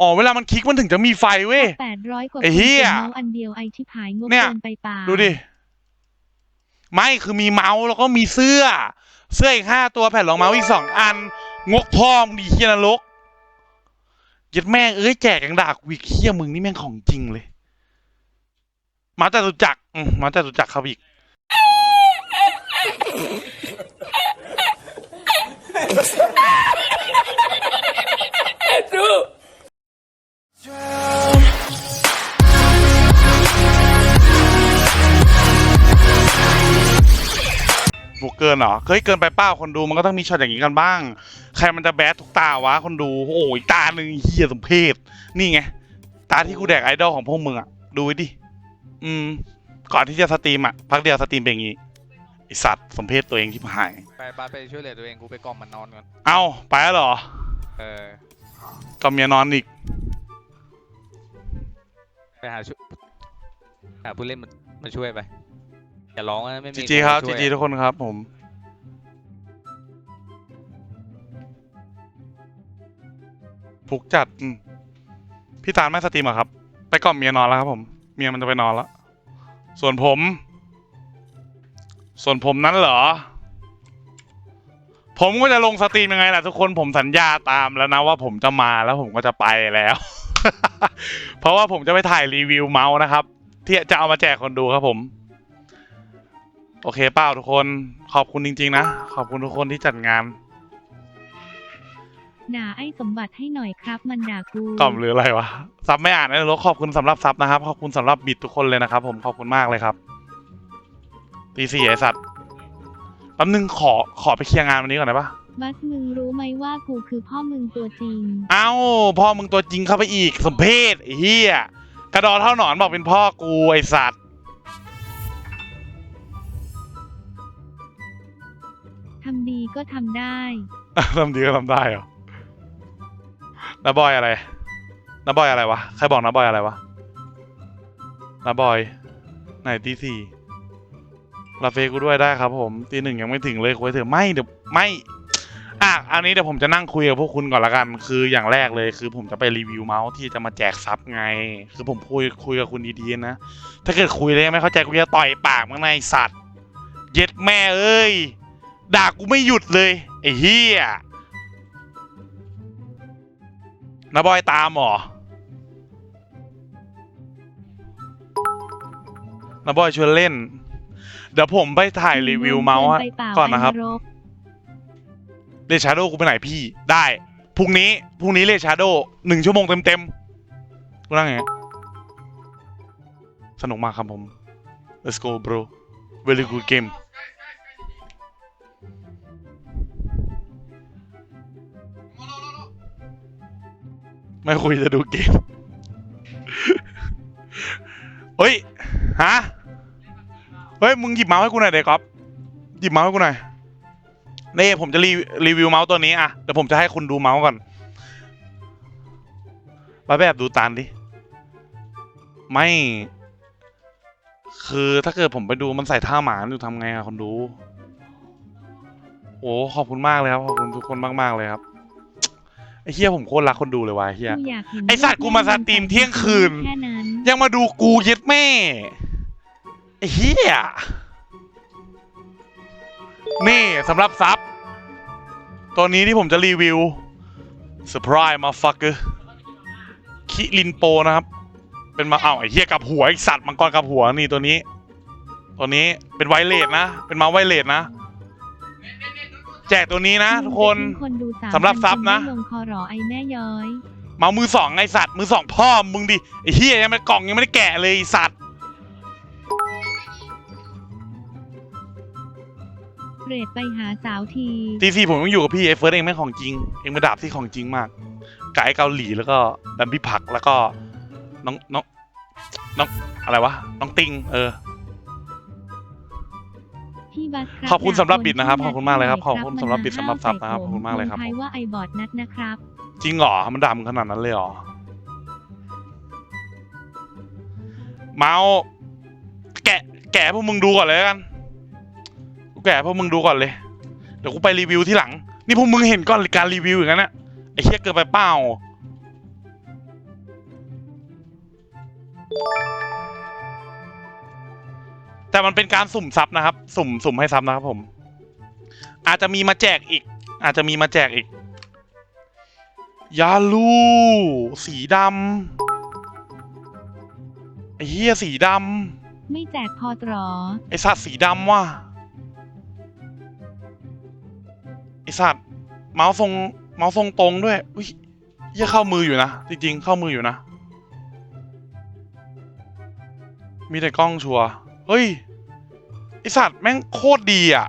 อ๋อเวลามันคลิกมันถึงจะมีไฟเว้ย แปดร้อยกว่าไอ้เหี้ยคนเมาส์อันเดียวไอชิบหายงบเนี่ย เกินไปเปล่าดูดิ ไม่คือมีเมาส์แล้วก็มีเสื้อ เสื้ออีกห้าตัวแผ่นรองเมาส์อีกสองอัน งกพ่อมงดีเฮียนรกยัดแม่งเอ้ยแจกยังด่ากูอีกเฮียมึงนี่แม่งของจริงเลย มาแต่ตุจักรอืมมาแต่ตุจักรครับอีก เกินเหรอเฮ้ยเกินไปเป้าคนดูมันก็ต้องมีช็อตอย่างนี้กันบ้าง ใครมันจะแบดทุกตาวะคนดู โอ้ยตาหนึ่งเฮียสมเพศนี่ไง ตาที่กูแดกไอดอลของพวกมึงอะดูไว้ดิ อืม ก่อนที่จะสตรีมอะพักเดียวสตรีมเป็นอย่างงี้ไอสัตว์สมเพศตัวเองที่หาย ไปบาสไปช่วยเหลือตัวเองกูไปกล่อมมันนอนก่อน เอ้าไปแล้วเหรอ เออ ก็เมียนอนอีก ไปหาช่วยหาผู้เล่นมันมาช่วยไป อย่าร้องนะไม่มีจีจีครับนจีมาช่วยจีทุกคนครับผมผูกจัดอืมพี่ตาลไม่สตรีมเหรอครับ ไปกล่อมเมียนอนแล้วครับ ผม เมียมันจะไปนอนแล้วส่วนผม ส่วนผมนั้นเหรอ ผมก็จะลงสตรีมยังไงล่ะทุกคนผมสัญญาตามแล้วนะว่าผมจะมาแล้วผมก็จะไปแล้ว เพราะว่าผมจะไปถ่ายรีวิวเมาส์นะครับ ที่จะเอามาแจกคนดูครับผม โอเคเปล่าทุกคนขอบคุณจริง ๆ นะ ขอบคุณทุกคนที่จัดงาน ด่าไอ้สมบัติให้หน่อยครับ มันด่ากูกล่อมหรืออะไรวะซับไม่อ่านนะรถขอบคุณสำหรับซับนะครับ ขอบคุณสำหรับบิดทุกคนเลยนะครับ ผมขอบคุณมากเลยครับตีสี่ไอสัตว์แป๊บนึงขอขอไปเคลียร์งานวันนี้ก่อนได้ปะบัสมึงรู้ไหมว่ากูคือพ่อมึงตัวจริง เอ้าพ่อมึงตัวจริงเข้าไปอีก สมเพศไอ้เหี้ยกระดอเท่าหนอนบอกเป็นพ่อกูไอสัตว์ ทำดีก็ทำได้ ทำดีก็ทำได้เหรอน้าบอยอะไรน้าบอยอะไรวะ ใครบอกน้าบอยอะไรวะน้าบอย ไหนตีสี่ลาเฟกูด้วยได้ครับ ผมตีหนึ่งยังไม่ถึงเลยคุยเถอะไม่เดี๋ยวไม่อะอันนี้เดี๋ยวผมจะนั่งคุยกับพวกคุณก่อนละกัน คืออย่างแรกเลยคือ ผมจะไปรีวิวเมาส์ที่จะมาแจกซับไง คือผมคุยคุยกับคุณดีๆนะ ถ้าเกิดคุยแล้วยังไม่เข้าใจกูจะต่อยปากมึงในสัตว์ เย็ดแม่เอ้ย ด่ากูไม่หยุดเลยไอ้เฮียนาบอยตามเหรอนาบอยชวนเล่น เดี๋ยวผมไปถ่ายรีวิวเมาส์อะกิไปปล่ก่อนนะครับไกเลชาโดกูไปไหนพี่ ได้ พรุ่งนี้ พรุ่งนี้เลชาโดหนึ่งชั่วโมงเต็มๆกูนั่งไง สนุกมากครับผม let's go bro very good game ไม่คุยจะดูเกม เฮ้ย ฮะ เฮ้ย มึงหยิบเมาส์ให้กูหน่อยเด็กก๊อฟหยิบเมาส์ให้กูหน่อย นี่ผมจะรีรีวิวเมาส์ตัวนี้อะเดี๋ยวผมจะให้คุณดูเมาส์ก่อนมาแบบดูตานดิ ไม่ คือถ้าเกิดผมไปดูมันใส่ท่าหมาอยู่ทำไงอะคนดู โอ้ ขอบคุณมากเลยครับ ขอบคุณทุกคนมาก ๆ เลยครับ ไอ้เฮียผมโคตรรักคนดูเลยว่ะไอ้เฮีย กูอยากเห็นไอ้สัตว์กูมาสตรีมเที่ยงคืน แค่นั้น ยังมาดูกูเย็ดแม่ไอ้เฮียนี่สำหรับซับ ตัวนี้ที่ผมจะรีวิวเซอร์ไพรส์มาฟักเกอร์คิรินโปนะครับ เป็นมาเอ้าไอ้เฮียกับหัวไอ้สัตว์มังกรกับหัวนี่ตัวนี้ ตัวนี้เป็นไวเลสนะ เป็นมาไวเลสนะ แจกตัวนี้นะทุกคนมึงจะทิ้งคนดูามสำหรับซับนะพัคไม่ลงคอหรอไอ้แม่ย้อยเมามือสองไอสัตว์มือสองพ่อมึงดิไอ้เฮียยังไม่กล่องยังไม่ได้แกะเลยไอ้สัตว์เรดไปหาสาวทีทีซีผมยังอยู่กับพี่ไอ้เฟิร์สเองแม่งของจริงเองเป็นดาบที่ของจริงมากไกด์เกาหลีแล้วก็ดัมพี่ผักแล้วก็น้องน้องน้องอะไรวะน้องติงเออ พี่บัสครับขอบคุณสำหรับบิดนะครับด่าขอบคุณมากเลยครับนขอบคุณสำหรับบิดสำหรับซับนะครับขอบคุณมากเลยครับใครว่าไอ้บอดนัดนะครับ จริงเหรอมันดำขนาดนั้นเลยเหรอเมาส์แกะแกะพวกมึงดูก่อนเลยแล้วกันกูแกะพวกมึงดูก่อนเลยเดี๋ยวกูไปรีวิวที่หลัง นี่พวกมึงเห็นก่อนการรีวิวอย่างนั้นนะไอ้เชี่ยเกินไปเปล่า แต่มันเป็นการสุ่มซับนะครับ สุ่มสุ่มให้ซับนะครับผม อาจจะมีมาแจกอีก อาจจะมีมาแจกอีก ยาลู สีดำไอ้เหี้ยสีดไม่แจกพอตรอำไอ้สัตว์สีดำว่ะไอ้สัตว์เมาส์ทรงเมาส์ทรงตรงด้วย อุ้ยเหี้ยเข้ามืออยู่นะ จริง ๆ เข้ามืออยู่นะ มีแต่กล้องชัวร์ เฮ้ยไอสัตว์แม่งโคตรดีอะ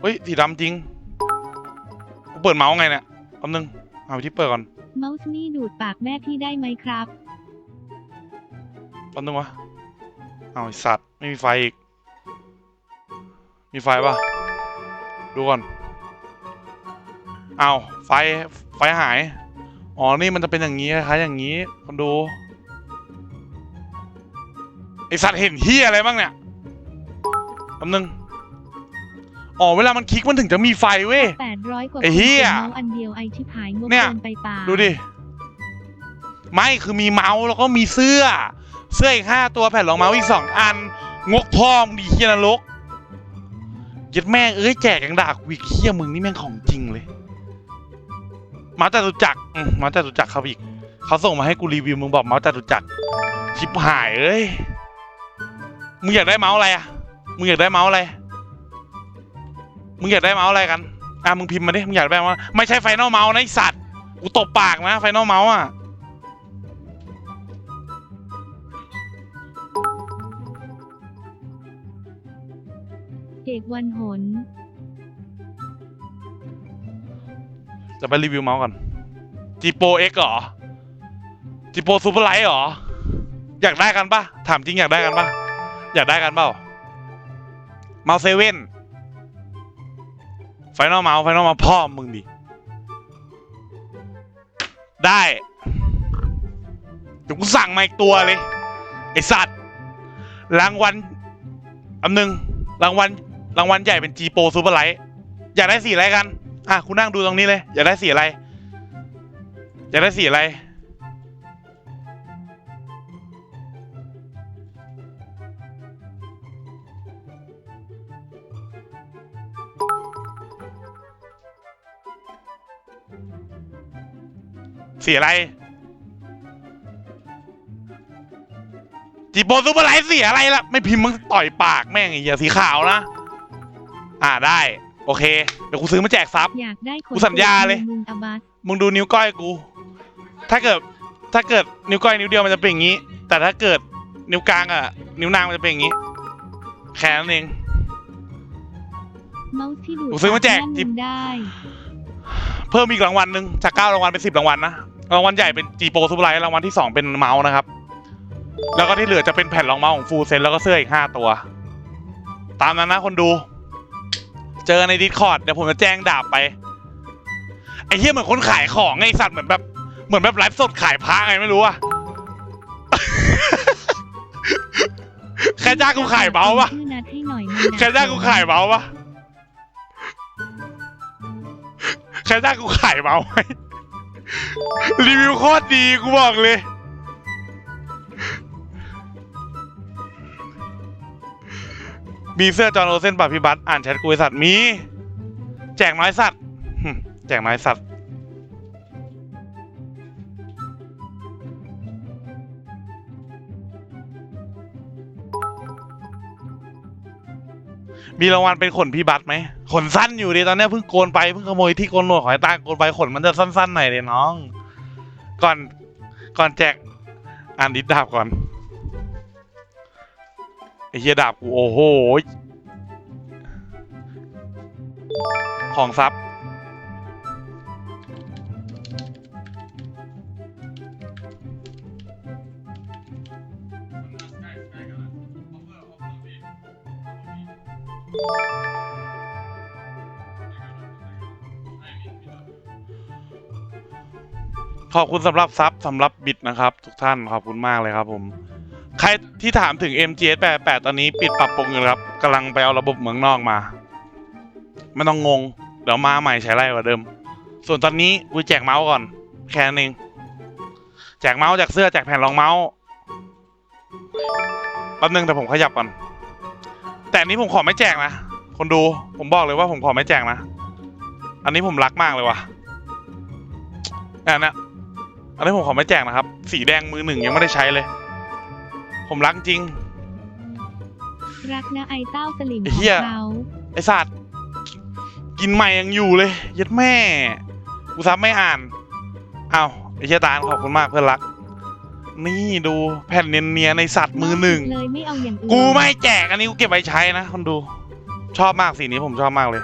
เฮ้ย สีดำจริง กูเปิดเมาส์ไงเนี่ยแป๊บนึงหาวิธีเปิดก่อน เมาส์นี่ดูดปากแม่พี่ได้ไหมครับแป๊บนึงวะ เอาไอสัตว์ ไม่มีไฟอีก มีไฟปะดูก่อน เอาไฟ ไฟหาย อ๋อ นี่มันจะเป็นอย่างนี้คล้ายๆอย่างนี้คนดู ไอสัตว์เห็นเฮียอะไรบ้างเนี่ยแป๊บนึง อ๋อ เวลามันคลิกมันถึงจะมีไฟเว้ย800กว่าไอ้เหี้ยคนเมาส์อันเดียวไอชิบหายงบเนี่ย เกินไปป่าดูดิ ไม่ คือมีเมาส์แล้วก็มีเสื้อ เสื้ออีกห้าตัวแผ่นรองเมาส์อีกสองอัน งกพ่อมงดีเฮียนรกยัดแม่งเอ้ยแจกยังด่ากูอีกเฮียมึงนี่แม่งของจริงเลย มาจตุจักรอืมมาจตุจักรเขาอีก เขาส่งมาให้กูรีวิวมึงบอกเมาส์จตุจักรชิบหายเอ้ยมึงอยากได้เมาส์อะไรอะมึงอยากได้เมาส์อะไรมึงอยากได้เมาส์อะไรกันอะมึงพิมพ์มาดิมึงอยากได้เมาส์ไม่ใช่ไฟนอลเมาส์นะไอสัตว์กูตบปากนะไฟนอลเมาส์อะเอกวันหน จะไปรีวิวเมาส์ก่อนจีโปเอ็กเหรอจีโปซูเปอร์ไลท์เหรอ อยากได้กันปะถามจริงอยากได้กันปะอยากได้กันเปล่าเมาส์เซเว่นไฟนอลเมาส์ไฟนอลมาพ่อมึงดิ ได้เดี๋ยวกูสั่งมาอีกตัวเลย ไอสัตว์รางวัลอันหนึ่งรางวัลรางวัลใหญ่เป็นจีโปซูเปอร์ไลท์อยากได้สีอะไรกัน อะคุณนั่งดูตรงนี้เลย อยากได้สีอะไร อยากได้สีอะไร สีอะไรจีโปซูเปอร์ไลท์สีอะไรล่ะ ไม่พิมพ์มึงต่อยปากแม่งไอ้เหี้ยสีขาวนะ อ่าได้ โอเค เดี๋ยวกูซื้อมาแจกซับ อยากได้ขนกูสัญญาเลย มึงอาบัสมึงดูนิ้วก้อยกู ถ้าเกิด ถ้าเกิดนิ้วก้อยนิ้วเดียวมันจะเป็นอย่างนี้ แต่ถ้าเกิดนิ้วกลางอะนิ้วนางมันจะเป็นอย่างนี้ แค่นั้นเอง เมาส์ที่ดูดกูซื้อมาแจกปนั่นจิบมึงได้ เพิ่มอีกรางวัลหนึ่งจากเก้ารางวัลเป็นสิบรางวัลนะ รางวัลใหญ่เป็นจีโปซูเปอร์ไลท์รางวัลที่สองเป็นเมาส์นะครับ แล้วก็ที่เหลือจะเป็นแผ่นรองเมาส์ของฟูลเซนแล้วก็เสื้ออีกห้าตัว ตามนั้นนะคนดู เจอในดิสคอร์ดเดี๋ยวผมจะแจ้งดาบไป ไอ้เหี้ยเหมือนคนขายของไงไอ้สัตว์เหมือนแบบเหมือนแบบไลฟ์สดขายพระไงไม่รู้อะใครจ้างกูขายเมาส์ปะชื่อนัดให้หน่อยมึงใครจ้างกูขายเมาส์ปะใครจ้างกูขายเมาส์ไหมรีวิวโคตรดีกูบอกเลย มีเสื้อจอห์นโอเซนป่ะพี่บัสอ่านแชทกูไอสัตว์มี แจกน้อยสัตว์แจกน้อยสัตว์มีรางวัลเป็นขนพี่บัสไหมขนสั้นอยู่ดิตอนนี้เพิ่งโกนไปเพิ่งขโมยที่โกนหนวดของไอ้ตาโกนไปขนมันจะสั้นๆหน่อยเลยน้อง ก่อนก่อนแจกอ่านดิสดาบก่อน เฮียดาบกูโอ้โหของซับขอบคุณสำหรับซับสำหรับบิดนะครับ ทุกท่านขอบคุณมากเลยครับผม ใครที่ถามถึง MGS 88 ตอนนี้ปิดปรับปรุงอยู่ครับกำลังไปเอาระบบเมืองนอกมา ไม่ต้องงง เดี๋ยวมาใหม่ใช้ไรกว่าเดิม ส่วนตอนนี้กูแจกเมาส์ก่อน แค่นั้นเองแจกเมาส์แจกเสื้อแจกแผ่นรองเมาส์แป๊บนึงแต่ผมขยับก่อน แต่อันนี้ผมขอไม่แจกนะ คนดูผมบอกเลยว่าผมขอไม่แจกนะ อันนี้ผมรักมากเลยว่ะอันนี้อันนี้ผมขอไม่แจกนะครับ สีแดงมือหนึ่งยังไม่ได้ใช้เลย ผมรักจริง รักนะไอเต้าสลิมไอ้ขอเหี้ยงเขาไอสัตว์กินใหม่ยังอยู่เลยยัดแม่กูซับไม่อ่านอ้าวไอเชียตาลขอบคุณมากเพื่อนรัก นี่ดูแผ่นเนียนๆในสัตว์มือหนึ่ง เลยไม่เอาอย่างอื่นกูไม่แจกอันนี้กูเก็บไว้ใช้นะคนดู ชอบมากสีนี้ผมชอบมากเลย